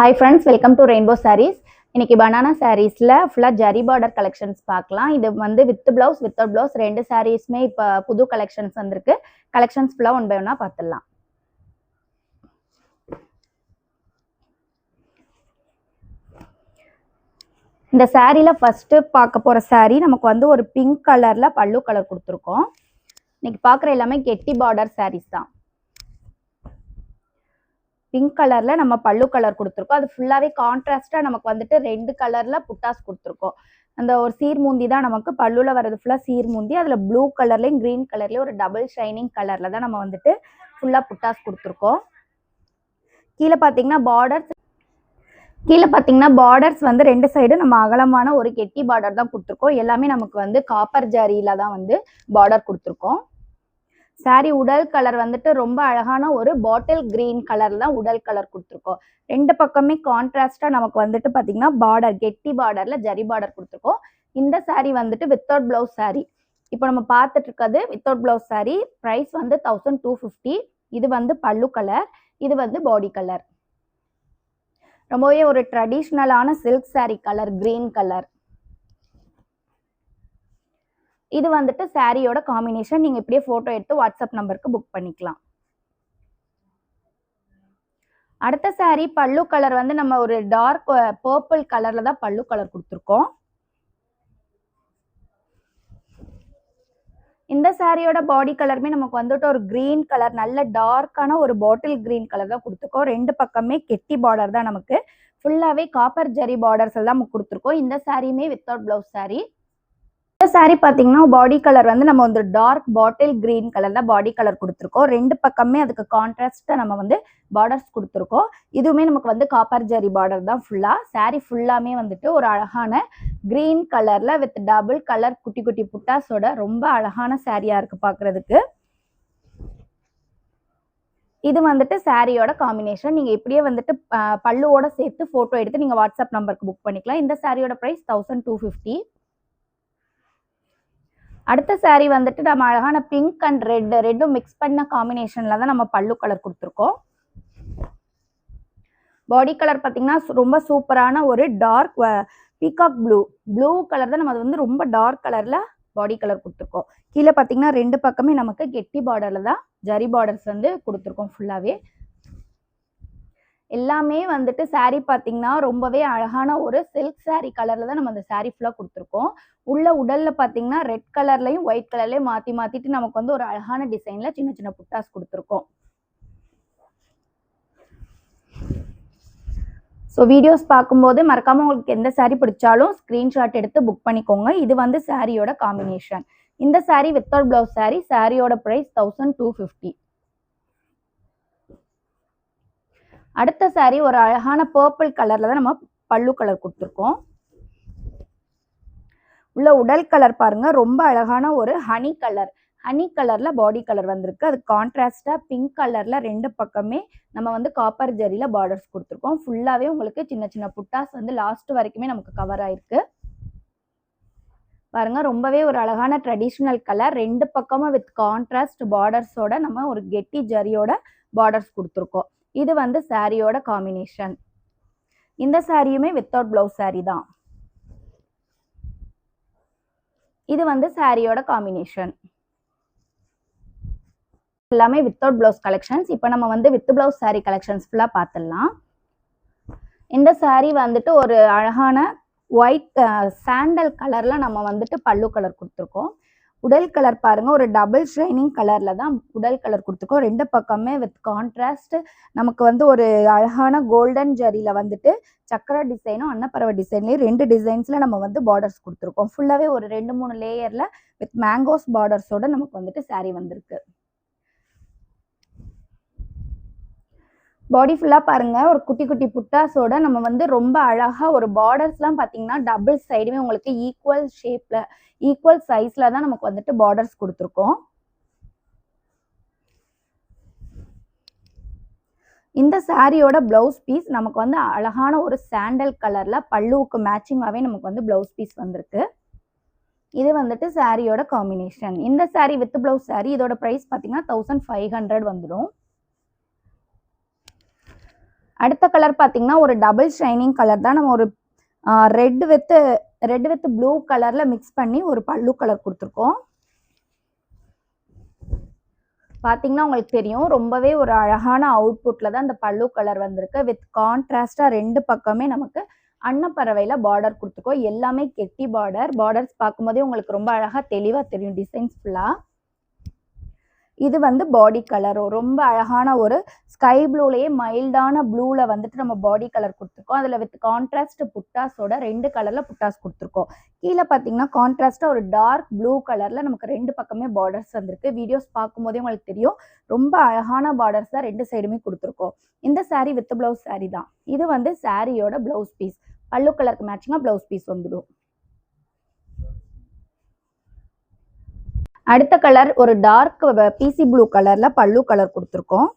Hi friends welcome to rainbow sarees இன்னைக்கு banana சாரீஸில் ஃபுல்லாக ஜரி பார்டர் கலெக்ஷன்ஸ் பார்க்கலாம். இது வந்து வித் பிளவுஸ் வித்தவுட் பிளவுஸ் ரெண்டு சாரீஸுமே இப்போ புது கலெக்ஷன்ஸ் வந்திருக்கு. கலெக்ஷன்ஸ் ஃபுல்லாக ஒன் பை ஒன்னாக பார்த்துடலாம். இந்த சாரியில் ஃபஸ்ட்டு பார்க்க போகிற சாரீ நமக்கு வந்து ஒரு பிங்க் கலரில் பல்லு கலர் கொடுத்துருக்கோம். இன்னைக்கு பார்க்குற எல்லாமே கெட்டி பார்டர் சாரீஸ் தான். பிங்க் கலர்ல நம்ம பல்லு கலர் கொடுத்துருக்கோம். அது ஃபுல்லாவே கான்ட்ராஸ்டா நமக்கு வந்துட்டு ரெண்டு கலர்ல புட்டாஸ் கொடுத்துருக்கோம். அந்த ஒரு சீர்மூந்தி தான் நமக்கு. பல்லுல வர்றது ஃபுல்லா சீர்மூந்தி அதுல ப்ளூ கலர்லயும் கிரீன் கலர்லயும் ஒரு டபுள் ஷைனிங் கலர்ல தான் நம்ம வந்துட்டு ஃபுல்லா புட்டாஸ் கொடுத்துருக்கோம். கீழே பார்த்தீங்கன்னா பார்டர்ஸ் கீழே பார்த்தீங்கன்னா பார்டர்ஸ் வந்து ரெண்டு சைடு நம்ம அகலமான ஒரு கெட்டி பார்டர் தான் கொடுத்துருக்கோம். எல்லாமே நமக்கு வந்து காப்பர் ஜரியில தான் வந்து பார்டர் கொடுத்துருக்கோம். சாரி உடல் கலர் வந்துட்டு ரொம்ப அழகான ஒரு பாட்டில் கிரீன் கலர்ல தான் உடல் கலர் கொடுத்துருக்கோம். ரெண்டு பக்கமே கான்ட்ராஸ்டா நமக்கு வந்துட்டு பாத்தீங்கன்னா பார்டர் கெட்டி பார்டர்ல ஜரி பார்டர் கொடுத்துருக்கோம். இந்த saree வந்துட்டு வித்தவுட் பிளவுஸ் saree. இப்போ நம்ம பார்த்துட்டு இருக்கிறது வித்தவுட் பிளவுஸ் saree ப்ரைஸ் வந்து தௌசண்ட் டூ ஃபிஃப்டி இது வந்து பல்லு கலர் இது வந்து பாடி கலர் ரொம்பவே ஒரு ட்ரெடிஷ்னலான silk saree colour green colour இது வந்துட்டு சாரியோட காம்பினேஷன் நீங்க இப்படியே போட்டோ எடுத்து வாட்ஸ்அப் நம்பருக்கு புக் பண்ணிக்கலாம். அடுத்த saree பல்லு கலர் வந்து நம்ம ஒரு டார்க் பர்பிள் கலர்ல தான் பல்லு கலர் கொடுத்துருக்கோம். இந்த சாரியோட பாடி கலருமே நமக்கு வந்துட்டு ஒரு கிரீன் கலர் நல்ல டார்க்கான ஒரு பாட்டில் கிரீன் கலர் தான் கொடுத்துருக்கோம். ரெண்டு பக்கமே கெட்டி பார்டர் தான் நமக்கு. ஃபுல்லாகவே காப்பர் ஜரி பார்டர்ஸ் எல்லாம் நமக்கு கொடுத்துருக்கோம். இந்த சாரியுமே வித்தவுட் பிளவுஸ் சாரீ இந்த saree பார்த்தீங்கன்னா பாடி கலர் வந்து நம்ம வந்து டார்க் பாட்டில் கிரீன் கலர்ல பாடி கலர் கொடுத்துருக்கோம். ரெண்டு பக்கமே அதுக்கு கான்ட்ராஸ்டா நம்ம வந்து பார்டர்ஸ் கொடுத்துருக்கோம். இதுவுமே நமக்கு வந்து காப்பர் ஜரி பார்டர் தான் ஃபுல்லா saree ஃபுல்லாமே வந்துட்டு ஒரு அழகான கிரீன் கலர்ல வித் டபுள் கலர் குட்டி குட்டி புட்டாஸோட ரொம்ப அழகான சாரியா இருக்கு பார்க்கிறதுக்கு இது வந்துட்டு சாரியோட காம்பினேஷன் நீங்க இப்படியே வந்துட்டு பல்லுவோட சேர்த்து போட்டோ எடுத்து நீங்க வாட்ஸ்அப் நம்பருக்கு புக் பண்ணிக்கலாம். இந்த சாரியோட பிரைஸ் தௌசண்ட் டூ ஃபிஃப்டி அடுத்த saree வந்துட்டு நம்ம அழகான பிங்க் அண்ட் ரெட் ரெட்டும் மிக்ஸ் பண்ண காம்பினேஷன்ல தான் நம்ம பல்லு கலர் கொடுத்துருக்கோம். பாடி கலர் பார்த்தீங்கன்னா சு- ரொம்ப சூப்பரான ஒரு dark peacock blue blue colour தான் நம்ம அது வந்து ரொம்ப டார்க் கலர்ல பாடி கலர் கொடுத்துருக்கோம். கீழே பார்த்தீங்கன்னா ரெண்டு பக்கமே நமக்கு கெட்டி பார்டர்ல தான் ஜரி பார்டர்ஸ் வந்து கொடுத்துருக்கோம் ஃபுல்லாகவே எல்லாமே வந்துட்டு saree பார்த்தீங்கன்னா ரொம்பவே அழகான ஒரு சில்க் saree கலர்ல தான் நம்ம அந்த saree ஃபுல்லாக கொடுத்துருக்கோம். உள்ள உடல்ல பார்த்தீங்கன்னா ரெட் கலர்லையும் ஒயிட் கலர்லையும் மாத்தி மாத்திட்டு நமக்கு வந்து ஒரு அழகான டிசைன்ல சின்ன சின்ன புட்டாஸ் கொடுத்துருக்கோம். ஸோ வீடியோஸ் பார்க்கும்போது மறக்காம உங்களுக்கு எந்த saree பிடிச்சாலும் ஸ்க்ரீன்ஷாட் எடுத்து புக் பண்ணிக்கோங்க. இது வந்து சாரியோட காம்பினேஷன் இந்த saree வித்தவுட் பிளவுஸ் saree சாரியோட ப்ரைஸ் தௌசண்ட் டூ ஃபிஃப்டி அடுத்த saree ஒரு அழகான பர்பிள் கலர்ல தான் நம்ம பல்லு கலர் கொடுத்துருக்கோம். உள்ள உடல் கலர் பாருங்க ரொம்ப அழகான ஒரு ஹனி கலர் ஹனி கலர்ல பாடி கலர் வந்திருக்கு. அது கான்ட்ராஸ்டா பிங்க் கலர்ல ரெண்டு பக்கமே நம்ம வந்து காப்பர் ஜரியில பார்டர்ஸ் கொடுத்துருக்கோம். ஃபுல்லாவே உங்களுக்கு சின்ன சின்ன புட்டாஸ் வந்து லாஸ்ட் வரைக்குமே நமக்கு கவர் ஆயிருக்கு. பாருங்க ரொம்பவே ஒரு அழகான ட்ரெடிஷ்னல் கலர் ரெண்டு பக்கமும் வித் கான்ட்ராஸ்ட் பார்டர்ஸோட நம்ம ஒரு கெட்டி ஜரியோட பார்டர்ஸ் கொடுத்துருக்கோம். இது வந்து சாரியோட காம்பினேஷன் இந்த சாரியுமே வித்தவுட் பிளவுஸ் சாரி தான். இது வந்து சாரியோட காம்பினேஷன் எல்லாமே வித்தவுட் பிளவுஸ் கலெக்ஷன்ஸ் இப்போ நம்ம வந்து வித் பிளவுஸ் சாரீ கலெக்ஷன்ஸ் ஃபுல்லாக பார்த்துடலாம் இந்த சாரீ வந்துட்டு ஒரு அழகான ஒயிட் சாண்டல் கலரில் நம்ம வந்துட்டு பல்லு கலர் கொடுத்துருக்கோம். உடல் கலர் பாருங்க. ஒரு டபுள் ஷைனிங் கலர்ல தான் உடல் கலர் கொடுத்துருக்கோம். ரெண்டு பக்கமே வித் கான்ட்ராஸ்ட் நமக்கு வந்து ஒரு அழகான கோல்டன் ஜரியில வந்துட்டு சக்கர டிசைனும் அன்னப்பறவை டிசைன்லேயும் ரெண்டு டிசைன்ஸ்ல நம்ம வந்து பார்டர்ஸ் கொடுத்துருக்கோம். ஃபுல்லாவே ஒரு ரெண்டு மூணு லேயர்ல வித் மேங்கோஸ் பார்டர்ஸோட நமக்கு வந்துட்டு saree வந்திருக்கு. பாடி ஃபுல்லாக பாருங்கள் ஒரு குட்டி குட்டி புட்டாஸோட நம்ம வந்து ரொம்ப அழகாக ஒரு பார்டர்ஸ்லாம் பார்த்தீங்கன்னா டபுள் சைடுமே உங்களுக்கு ஈக்குவல் ஷேப்பில் ஈக்குவல் சைஸில் தான் நமக்கு வந்துட்டு பார்டர்ஸ் கொடுத்துருக்கோம். இந்த சாரியோட ப்ளவுஸ் பீஸ் நமக்கு வந்து அழகான ஒரு சாண்டல் கலரில் பல்லுவுக்கு மேட்சிங்காகவே நமக்கு வந்து ப்ளவுஸ் பீஸ் வந்திருக்கு. இது வந்துட்டு சாரியோட காம்பினேஷன் இந்த saree வித் ப்ளவுஸ் saree இதோட ப்ரைஸ் பார்த்தீங்கன்னா தௌசண்ட் ஃபைவ் ஹண்ட்ரட் வந்துடும். அடுத்த கலர் பார்த்தீங்கன்னா ஒரு டபுள் ஷைனிங் கலர் தான். நம்ம ஒரு red with red with blue கலரில் மிக்ஸ் பண்ணி ஒரு பல்லு கலர் கொடுத்துருக்கோம். பார்த்தீங்கன்னா உங்களுக்கு தெரியும் ரொம்பவே ஒரு அழகான அவுட்புட்டில் தான் இந்த பல்லு கலர் வந்திருக்கு. வித் கான்ட்ராஸ்டாக ரெண்டு பக்கமே நமக்கு அன்னப்பறவையில் பார்டர் கொடுத்துருக்கோம். எல்லாமே கெட்டி பார்டர் பார்டர்ஸ் பார்க்கும்போதே உங்களுக்கு ரொம்ப அழகாக தெளிவாக தெரியும் டிசைன்ஸ் ஃபுல்லாக இது வந்து பாடி கலரோ ரொம்ப அழகான ஒரு ஸ்கை ப்ளூலேயே மைல்டான ப்ளூவில் வந்துட்டு நம்ம பாடி கலர் கொடுத்துருக்கோம். அதில் வித் கான்ட்ராஸ்ட் புட்டாஸோட ரெண்டு கலரில் புட்டாஸ் கொடுத்துருக்கோம். கீழே பார்த்தீங்கன்னா கான்ட்ராஸ்ட்டாக ஒரு டார்க் ப்ளூ கலரில் நமக்கு ரெண்டு பக்கமே பார்டர்ஸ் வந்திருக்கு. வீடியோஸ் பார்க்கும்போதே உங்களுக்கு தெரியும். ரொம்ப அழகான பார்டர்ஸ் தான் ரெண்டு சைடுமே கொடுத்துருக்கோம். இந்த சாரீ வித் ப்ளவுஸ் சாரீ தான். இது வந்து சாரியோட ப்ளவுஸ் பீஸ் பல்லு கலருக்கு மேட்சிங்காக ப்ளவுஸ் பீஸ் வந்துடும். அடுத்த கலர் ஒரு டார்க் பிசி ப்ளூ கலரில் பல்லு கலர் கொடுத்துருக்கோம்.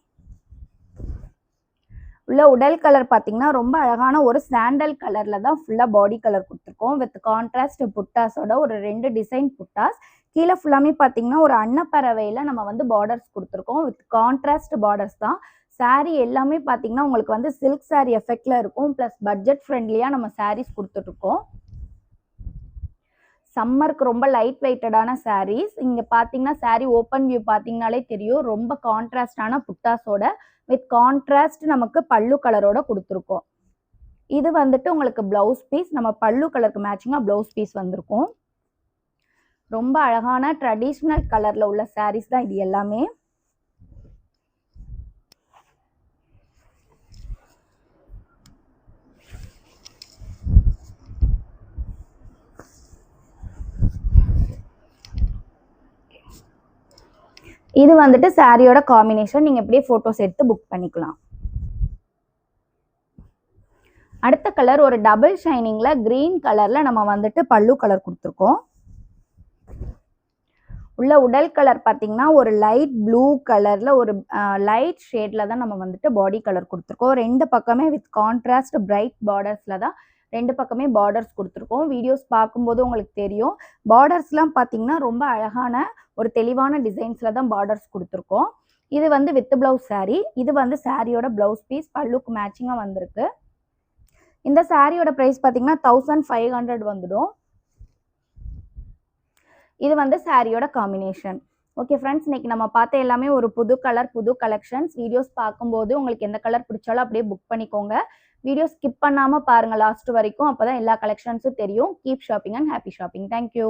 உள்ள உடல் கலர் பார்த்தீங்கன்னா ரொம்ப அழகான ஒரு சாண்டல் கலரில் தான் ஃபுல்லாக பாடி கலர் கொடுத்துருக்கோம். வித் கான்ட்ராஸ்ட் புட்டாஸோட ஒரு ரெண்டு டிசைன் புட்டாஸ். கீழே ஃபுல்லாமே பார்த்தீங்கன்னா ஒரு அன்னப்பறவையில் நம்ம வந்து பார்டர்ஸ் கொடுத்துருக்கோம். வித் கான்ட்ராஸ்ட் பார்டர்ஸ் தான். சாரீ எல்லாமே பார்த்தீங்கன்னா உங்களுக்கு வந்து சில்க் சாரீ எஃபெக்டில் இருக்கும். ப்ளஸ் பட்ஜெட் ஃப்ரெண்ட்லியாக நம்ம சாரீஸ் கொடுத்துட்ருக்கோம். சம்மருக்கு ரொம்ப லைட் வெயிட்டடான சாரீஸ் இங்கே பார்த்தீங்கன்னா சாரீ ஓப்பன் வியூ பார்த்தீங்கனாலே தெரியும். ரொம்ப கான்ட்ராஸ்டான புட்டாஸோட வித் கான்ட்ராஸ்ட் நமக்கு பல்லு கலரோட கொடுத்துருக்கோம். இது வந்துட்டு உங்களுக்கு ப்ளவுஸ் பீஸ் நம்ம பல்லு கலருக்கு மேட்சிங்காக ப்ளவுஸ் பீஸ் வந்திருக்கும். ரொம்ப அழகான ட்ரெடிஷ்னல் கலரில் உள்ள சாரீஸ் தான் இது எல்லாமே. இது வந்துட்டு சாரியோட காம்பினேஷன் நீங்க இப்படியே போட்டோஸ் எடுத்து புக் பண்ணிக்கலாம். அடுத்த கலர் ஒரு டபுள் ஷைனிங்ல கிரீன் கலர்ல நம்ம வந்துட்டு பல்லு கலர் கொடுத்துருக்கோம். உள்ள உடல் கலர் பார்த்தீங்கன்னா ஒரு லைட் ப்ளூ கலர்ல ஒரு லைட் ஷேட்ல தான் நம்ம வந்துட்டு பாடி கலர் கொடுத்துருக்கோம். ரெண்டு பக்கமே வித் கான்ட்ராஸ்ட் பிரைட் பார்டர்ஸ்ல தான் ரெண்டு பக்கமே பார்டர்ஸ் கொடுத்துருக்கோம். வீடியோஸ் பார்க்கும்போது உங்களுக்கு தெரியும். பார்டர்ஸ்லாம் பார்த்தீங்கன்னா ரொம்ப அழகான ஒரு தெளிவான டிசைன்ஸில் தான் பார்டர்ஸ் கொடுத்துருக்கோம். இது வந்து வித் பிளவுஸ் சாரீ இது வந்து சாரியோட பிளவுஸ் பீஸ் பல்லுக்கு மேட்சிங்காக வந்திருக்கு. இந்த சாரியோட ப்ரைஸ் பார்த்தீங்கன்னா தௌசண்ட் ஃபைவ் ஹண்ட்ரட் வந்துடும். இது வந்து சாரியோட காம்பினேஷன் ஓகே ஃப்ரெண்ட்ஸ் இன்னைக்கு நம்ம பார்த்த எல்லாமே ஒரு புது கலர் புது கலெக்ஷன்ஸ் வீடியோஸ் பார்க்கும்போது உங்களுக்கு எந்த கலர் பிடிச்சாலும் அப்படியே புக் பண்ணிக்கோங்க. வீடியோ ஸ்கிப் பண்ணாமல் பாருங்கள் லாஸ்ட் வரைக்கும். அப்போ தான் எல்லா கலெக்ஷன்ஸும் தெரியும். Keep shopping and happy shopping thank you